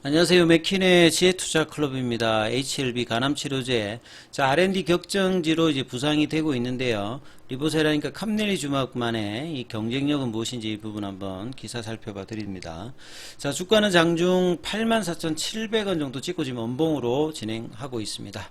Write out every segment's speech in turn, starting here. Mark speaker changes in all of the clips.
Speaker 1: 안녕하세요. 맥킨의 지혜투자 클럽입니다. HLB 간암치료제. 자, R&D 격정지로 이제 부상이 되고 있는데요. 리보세라니까 캄넬리주막만의 이 경쟁력은 무엇인지 이 부분 한번 기사 살펴봐 드립니다. 자, 주가는 장중 84,700원 정도 찍고 지금 원봉으로 진행하고 있습니다.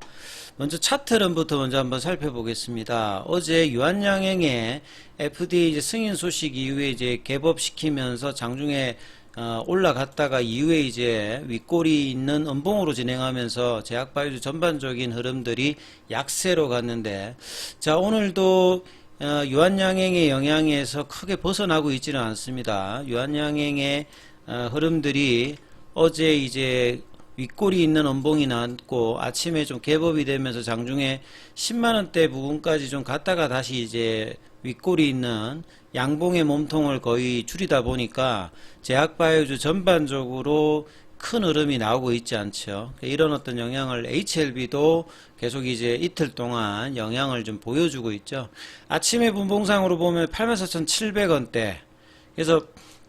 Speaker 1: 먼저 차트론부터 먼저 한번 살펴보겠습니다. 어제 유한양행의 FDA 이제 승인 소식 이후에 이제 개법시키면서 장중에 어, 올라갔다가 이후에 이제 윗골이 있는 음봉으로 진행하면서 제약바이오 전반적인 흐름들이 약세로 갔는데 자 오늘도 어, 유한양행의 영향에서 크게 벗어나고 있지는 않습니다. 유한양행의 어, 흐름들이 어제 이제 윗골이 있는 음봉이 났고 아침에 좀 개법이 되면서 장중에 10만원대 부분까지 좀 갔다가 다시 이제 윗골이 있는 양봉의 몸통을 거의 줄이다 보니까 제약바이오주 전반적으로 큰 흐름이 나오고 있지 않죠. 이런 어떤 영향을 HLB도 계속 이제 이틀 동안 영향을 좀 보여주고 있죠. 아침에 분봉상으로 보면 84,700원대. 그래서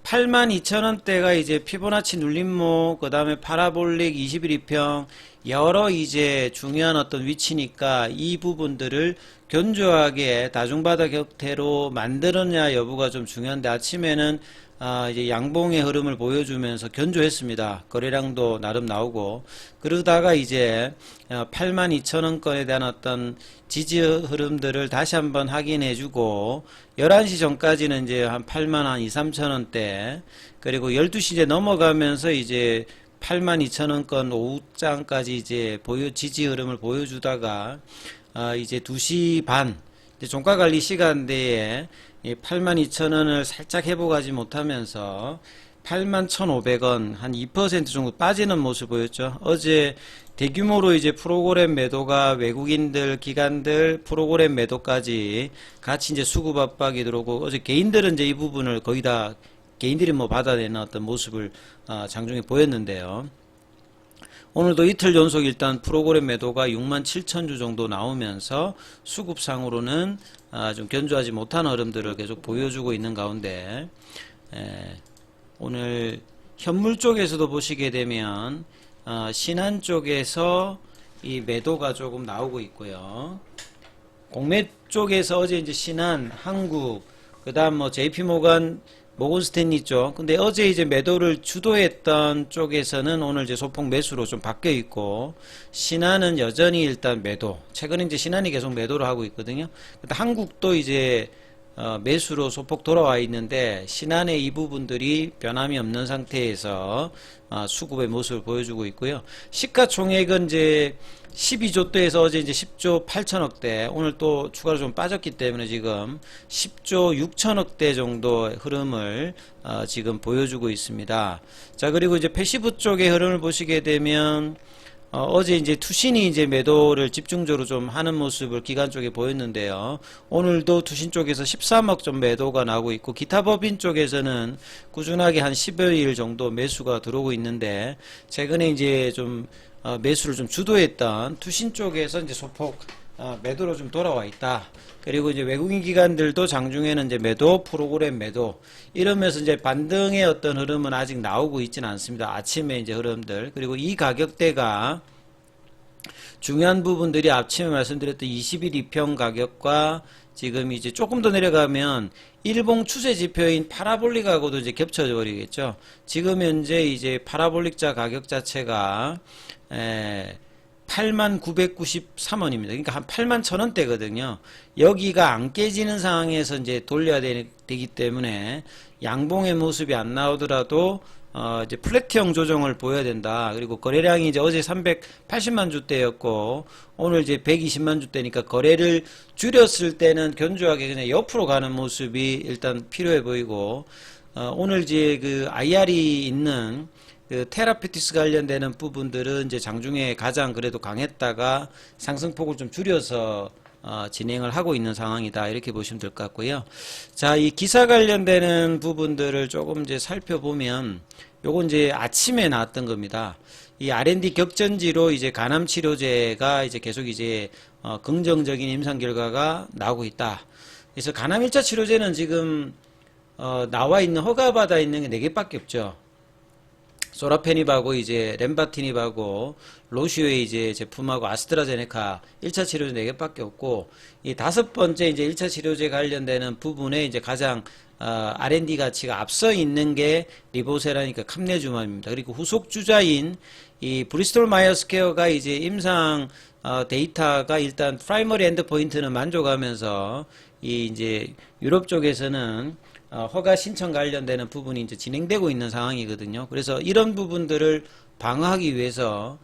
Speaker 1: 82,000원대가 이제 피보나치 눌림목, 그 다음에 파라볼릭 21이평, 여러 이제 중요한 어떤 위치니까 이 부분들을 견조하게 다중바닥 형태로 만들었냐 여부가 좀 중요한데 아침에는 아, 이제 양봉의 흐름을 보여주면서 견조했습니다. 거래량도 나름 나오고. 그러다가 이제 82,000원권에 대한 어떤 지지 흐름들을 다시 한번 확인해주고, 11시 전까지는 이제 한 8만 한 2, 3천 원대, 그리고 12시 이제 넘어가면서 이제 82,000원권 오후장까지 이제 보여, 지지 흐름을 보여주다가, 아, 이제 2시 반, 종가 관리 시간대에 82,000원을 살짝 회복하지 못하면서 81,500원 한 2% 정도 빠지는 모습 보였죠. 어제 대규모로 이제 프로그램 매도가 외국인들, 기관들 프로그램 매도까지 같이 이제 수급 압박이 들어오고 어제 개인들은 이제 이 부분을 거의 다 개인들이 뭐 받아내는 어떤 모습을 아, 장중에 보였는데요. 오늘도 이틀 연속 일단 프로그램 매도가 6만 7천 주 정도 나오면서 수급상으로는 아, 좀 견조하지 못한 흐름들을 계속 보여주고 있는 가운데 에, 오늘 현물 쪽에서도 보시게 되면 아, 신한 쪽에서 이 매도가 조금 나오고 있고요. 공매 쪽에서 어제 이제 신한, 한국, 그 다음 뭐 JP모간 모건 스탠리 쪽. 근데 어제 이제 매도를 주도했던 쪽에서는 오늘 이제 소폭 매수로 좀 바뀌어 있고, 신한은 여전히 일단 매도. 최근에 이제 신한이 계속 매도를 하고 있거든요. 근데 한국도 이제 어, 매수로 소폭 돌아와 있는데 신한의 이 부분들이 변함이 없는 상태에서 어, 수급의 모습을 보여주고 있고요. 시가총액은 이제 12조 대에서 어제 이제 10조 8천억 대 오늘 또 추가로 좀 빠졌기 때문에 지금 10조 6천억 대 정도 흐름을 어, 지금 보여주고 있습니다. 자 그리고 이제 패시브 쪽의 흐름을 보시게 되면 어, 제 이제 투신이 이제 매도를 집중적으로 좀 하는 모습을 기관 쪽에 보였는데요. 오늘도 투신 쪽에서 13억 좀 매도가 나오고 있고 기타 법인 쪽에서는 꾸준하게 한 10여일 정도 매수가 들어오고 있는데 최근에 이제 좀 어, 매수를 좀 주도했던 투신 쪽에서 이제 소폭 어, 매도로 좀 돌아와 있다. 그리고 이제 외국인 기관들도 장중에는 이제 매도, 프로그램 매도 이러면서 이제 반등의 어떤 흐름은 아직 나오고 있지는 않습니다. 아침에 이제 흐름들 그리고 이 가격대가 중요한 부분들이 아침에 말씀드렸던 20일 이평 가격과 지금 이제 조금 더 내려가면 일봉 추세 지표인 파라볼릭하고도 이제 겹쳐져 버리겠죠. 지금 현재 이제 파라볼릭자 가격 자체가 에, 8993원입니다. 그러니까 한 8만 천 원대거든요. 여기가 안 깨지는 상황에서 이제 돌려야 되, 기 때문에 양봉의 모습이 안 나오더라도 어 이제 플래트형 조정을 보여야 된다. 그리고 거래량이 이제 어제 380만 주대였고 오늘 이제 120만 주대니까 거래를 줄였을 때는 견조하게 그냥 옆으로 가는 모습이 일단 필요해 보이고 어 오늘 이제 그 IR이 있는 그 테라피티스 관련되는 부분들은 이제 장중에 가장 그래도 강했다가 상승폭을 좀 줄여서 어, 진행을 하고 있는 상황이다 이렇게 보시면 될 것 같고요. 자, 이 기사 관련되는 부분들을 조금 이제 살펴보면 요건 이제 아침에 나왔던 겁니다. 이 R&D 격전지로 이제 간암 치료제가 이제 계속 이제 어, 긍정적인 임상 결과가 나오고 있다. 그래서 간암 1차 치료제는 지금 어, 나와 있는 허가받아 있는 게 4개밖에 없죠. 소라페닙하고 이제 렘바티닙하고 로시오의 이제 제품하고 아스트라제네카 1차 치료제 4개밖에 없고 이 다섯 번째 이제 1차 치료제 관련되는 부분에 이제 가장 어, R&D 가치가 앞서 있는 게 리보세라니까 캄네주맘입니다. 그리고 후속 주자인 이 브리스톨 마이어스케어가 이제 임상 어, 데이터가 일단 프라이머리 엔드 포인트는 만족하면서 이 이제 유럽 쪽에서는 어, 허가 신청 관련되는 부분이 이제 진행되고 있는 상황이거든요. 그래서 이런 부분들을 방어하기 위해서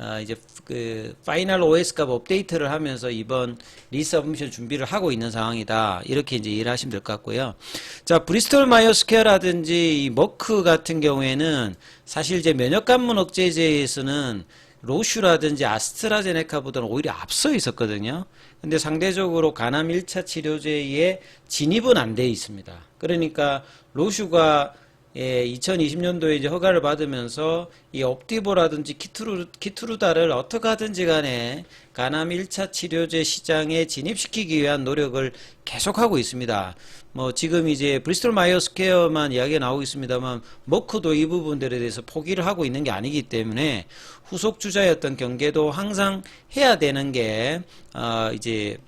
Speaker 1: 어, 이제 그 파이널 OS 값 업데이트를 하면서 이번 리서브미션 준비를 하고 있는 상황이다. 이렇게 이제 이해를 하시면 될 것 같고요. 자, 브리스톨 마이어스케어라든지 이 머크 같은 경우에는 사실 이제 면역관문 억제제에서는 로슈라든지 아스트라제네카보다는 오히려 앞서 있었거든요. 근데 상대적으로 간암 1차 치료제에 진입은 안 돼 있습니다. 그러니까 로슈가 예, 2020년도에 이제 허가를 받으면서 이 옵티보라든지 키트루, 키트루다를 어떻게 하든지 간에 간암 1차 치료제 시장에 진입시키기 위한 노력을 계속하고 있습니다. 뭐 지금 이제 브리스톨 마이어스 케어만 이야기가 나오고 있습니다만 머크도 이 부분들에 대해서 포기를 하고 있는 게 아니기 때문에 후속 주자였던 경계도 항상 해야 되는 게 어, 이제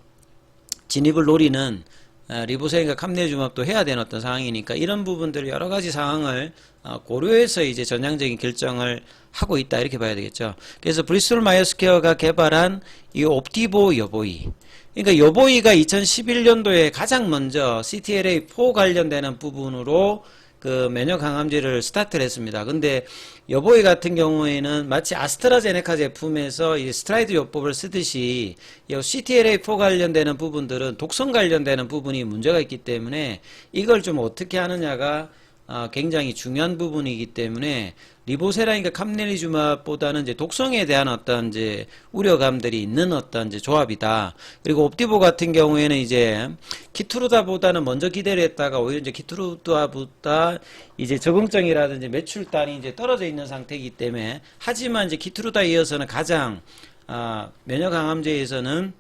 Speaker 1: 진입을 노리는 어, 리보세인과 캄네주맙도 해야 되는 어떤 상황이니까 이런 부분들 여러 가지 상황을 어, 고려해서 이제 전향적인 결정을 하고 있다 이렇게 봐야 되겠죠. 그래서 브리스톨 마이어스케어가 개발한 이 옵티보 여보이 그러니까 여보이가 2011년도에 가장 먼저 CTLA4 관련되는 부분으로 그 면역 항암제를 스타트를 했습니다. 근데 여보이 같은 경우에는 마치 아스트라제네카 제품에서 이 스트라이드 요법을 쓰듯이 이 CTLA4 관련되는 부분들은 독성 관련되는 부분이 문제가 있기 때문에 이걸 좀 어떻게 하느냐가 아, 굉장히 중요한 부분이기 때문에 리보세라인과 캄네리주마보다는 이제 독성에 대한 어떤 이제 우려감들이 있는 어떤 이제 조합이다. 그리고 옵티보 같은 경우에는 이제 키트루다보다는 먼저 기대를 했다가 오히려 이제 키트루다보다 이제 적응증이라든지 매출단이 이제 떨어져 있는 상태이기 때문에 하지만 이제 키트루다 이어서는 가장 아, 면역 항암제에서는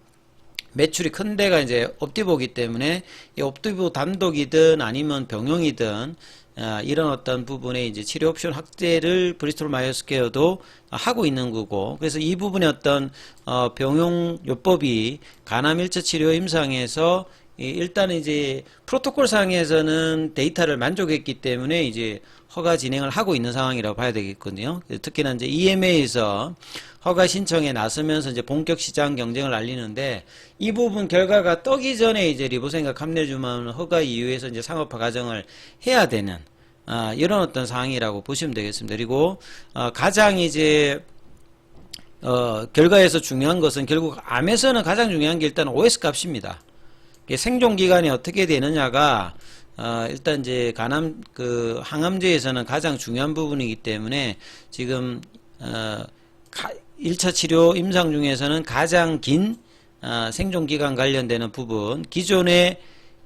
Speaker 1: 매출이 큰 데가 이제 옵티보기 때문에 이 옵티보 단독이든 아니면 병용이든 아, 이런 어떤 부분에 이제 치료 옵션 확대를 브리스톨 마이어스 케어도 하고 있는 거고 그래서 이 부분의 어떤 어, 병용 요법이 간암 1차 치료 임상에서 이 일단은 이제 프로토콜 상에서는 데이터를 만족했기 때문에 이제 허가 진행을 하고 있는 상황이라고 봐야 되겠거든요. 특히나 이제 EMA에서 허가 신청에 나서면서 이제 본격 시장 경쟁을 알리는데 이 부분 결과가 떠기 전에 이제 리보생과 캄네주마는 허가 이후에서 이제 상업화 과정을 해야 되는 아, 이런 어떤 상황이라고 보시면 되겠습니다. 그리고 어, 가장 이제 어, 결과에서 중요한 것은 결국 암에서는 가장 중요한 게 일단 OS 값입니다. 생존 기간이 어떻게 되느냐가 어, 일단 이제 간암 그 항암제에서는 가장 중요한 부분이기 때문에 지금 어, 가, 1차 치료 임상 중에서는 가장 긴 어, 생존 기간 관련되는 부분 기존에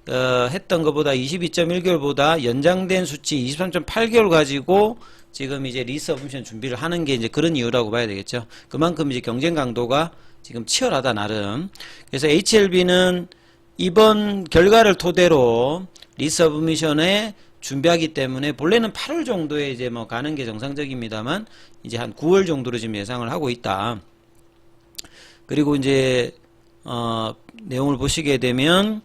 Speaker 1: 어, 했던 것보다 22.1개월보다 연장된 수치 23.8개월 가지고 지금 이제 리서브미션 준비를 하는 게 이제 그런 이유라고 봐야 되겠죠. 그만큼 이제 경쟁 강도가 지금 치열하다 나름. 그래서 HLB는 이번 결과를 토대로 리서브미션에 준비하기 때문에 본래는 8월 정도에 이제 뭐 가는 게 정상적입니다만 이제 한 9월 정도로 지금 예상을 하고 있다. 그리고 이제 어 내용을 보시게 되면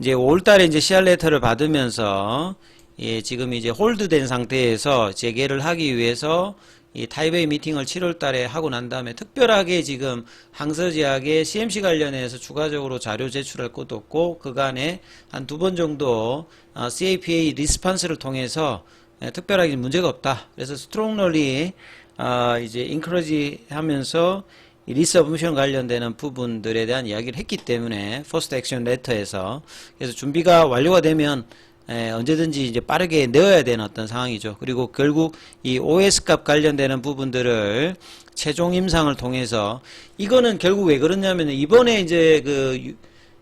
Speaker 1: 이제 5월달에 이제 CR 레터를 받으면서 예, 지금 이제 홀드된 상태에서 재개를 하기 위해서 이 타이베이 미팅을 7월 달에 하고 난 다음에 특별하게 지금 항서제약의 CMC 관련해서 추가적으로 자료 제출할 것도 없고 그간에 한 두 번 정도 어, CAPA 리스판스를 통해서 예, 특별하게 문제가 없다. 그래서 스트롱널리 어, 이제 인크러지 하면서 이 리서브미션 관련되는 부분들에 대한 이야기를 했기 때문에 퍼스트 액션 레터에서 그래서 준비가 완료가 되면 에, 언제든지 이제 빠르게 넣어야 되는 어떤 상황이죠. 그리고 결국 이 OS 값 관련되는 부분들을 최종 임상을 통해서 이거는 결국 왜 그러냐면 이번에 이제 그 유-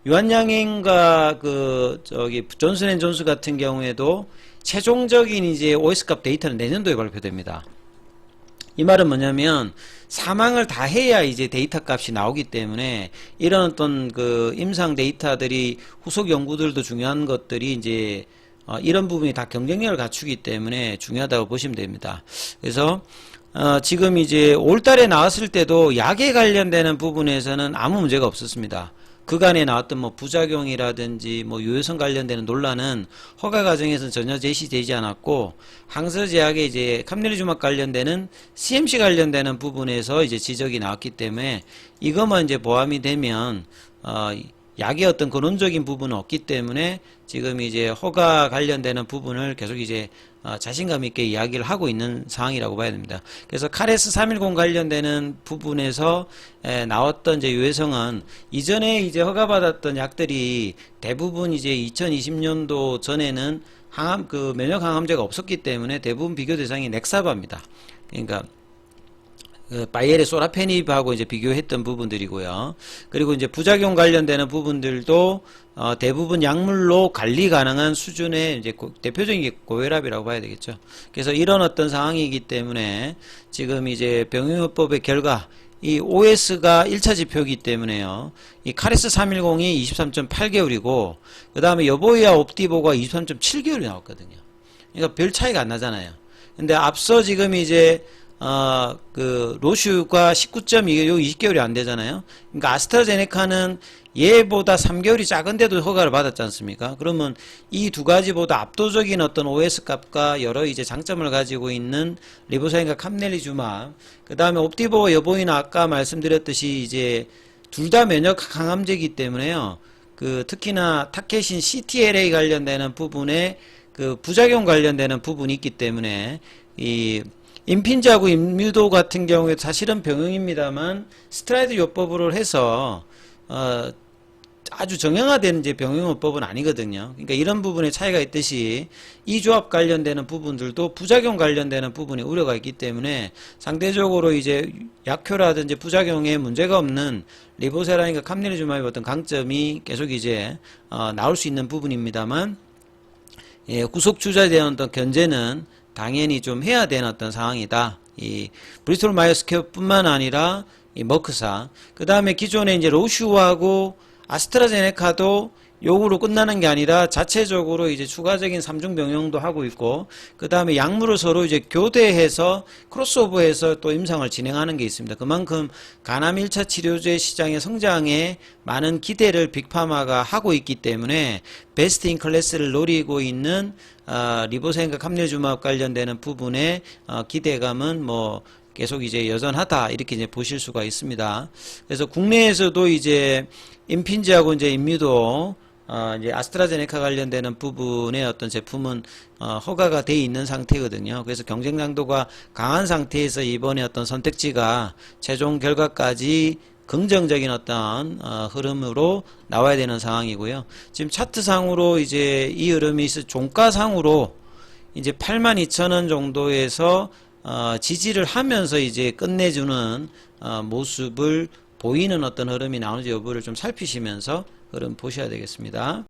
Speaker 1: 유한양행과 그 저기 존슨앤존스 같은 경우에도 최종적인 이제 OS 값 데이터는 내년도에 발표됩니다. 이 말은 뭐냐면 사망을 다 해야 이제 데이터 값이 나오기 때문에 이런 어떤 그 임상 데이터들이 후속 연구들도 중요한 것들이 이제 어, 이런 부분이 다 경쟁력을 갖추기 때문에 중요하다고 보시면 됩니다. 그래서 어, 지금 이제 올 달에 나왔을 때도 약에 관련되는 부분에서는 아무 문제가 없었습니다. 그간에 나왔던 뭐 부작용이라든지 뭐 유효성 관련되는 논란은 허가 과정에서는 전혀 제시되지 않았고 항서제약에 이제 감내리주막 관련되는 CMC 관련되는 부분에서 이제 지적이 나왔기 때문에 이것만 이제 보완이 되면 어, 약의 어떤 근원적인 부분은 없기 때문에 지금 이제 허가 관련되는 부분을 계속 이제 어, 자신감 있게 이야기를 하고 있는 상황이라고 봐야 됩니다. 그래서 카레스 310 관련되는 부분에서 에, 나왔던 이제 유해성은 이전에 이제 허가받았던 약들이 대부분 이제 2020년도 전에는 항암 그 면역 항암제가 없었기 때문에 대부분 비교 대상이 넥사바입니다. 그러니까 그 바이엘의 소라페닙하고 이제 비교했던 부분들이고요. 그리고 이제 부작용 관련되는 부분들도 어, 대부분 약물로 관리 가능한 수준의 이제 고- 대표적인 게 고혈압이라고 봐야 되겠죠. 그래서 이런 어떤 상황이기 때문에 지금 이제 병용요법의 결과 이 OS가 1차 지표이기 때문에요. 이 카레스 310이 23.8개월이고 그 다음에 여보이와 옵티보가 23.7개월이 나왔거든요. 그러니까 별 차이가 안 나잖아요. 근데 앞서 지금 이제 어, 그, 로슈가 19.2, 요 20개월이 안 되잖아요. 그러니까 아스트라제네카는 얘보다 3개월이 작은데도 허가를 받았지 않습니까? 그러면 이 두 가지보다 압도적인 어떤 OS 값과 여러 이제 장점을 가지고 있는 리보사인과 캄넬리주마, 그 다음에 옵티보와 여보이는 아까 말씀드렸듯이 이제 둘 다 면역 강함제이기 때문에요. 그 특히나 타켓신 CTLA 관련되는 부분에 그 부작용 관련되는 부분이 있기 때문에 이 임핀자하고 임뮤도 같은 경우에 사실은 병용입니다만 스트라이드 요법으로 해서 어 아주 정형화된 이제 병용요법은 아니거든요. 그러니까 이런 부분에 차이가 있듯이 이 조합 관련되는 부분들도 부작용 관련되는 부분이 우려가 있기 때문에 상대적으로 이제 약효라든지 부작용에 문제가 없는 리보세라인과 캄리주마의 어떤 강점이 계속 이제 어, 나올 수 있는 부분입니다만 예, 구속 주자에 대한 어떤 견제는 당연히 좀 해야 되는 어떤 상황이다. 이 브리스톨 마이어스케어뿐만 아니라 이 머크사, 그 다음에 기존에 이제 로슈하고 아스트라제네카도 요구로 끝나는 게 아니라 자체적으로 이제 추가적인 삼중 병용도 하고 있고 그 다음에 약물을 서로 이제 교대해서 크로스오버해서 또 임상을 진행하는 게 있습니다. 그만큼 간암 1차 치료제 시장의 성장에 많은 기대를 빅파마가 하고 있기 때문에 베스트 인 클래스를 노리고 있는 어, 리보센과 감내주마업 관련되는 부분에 어, 기대감은 뭐 계속 이제 여전하다 이렇게 이제 보실 수가 있습니다. 그래서 국내에서도 이제 임핀지하고 이제 임뮤도 어, 이제 아스트라제네카 관련되는 부분의 어떤 제품은 어, 허가가 돼 있는 상태거든요. 그래서 경쟁 강도가 강한 상태에서 이번에 어떤 선택지가 최종 결과까지 긍정적인 어떤 어, 흐름으로 나와야 되는 상황이고요. 지금 차트상으로 이제 이 흐름이 있어 종가상으로 이제 82,000원 정도에서 어, 지지를 하면서 이제 끝내주는 어, 모습을 보이는 어떤 흐름이 나오는지 여부를 좀 살피시면서 흐름 보셔야 되겠습니다.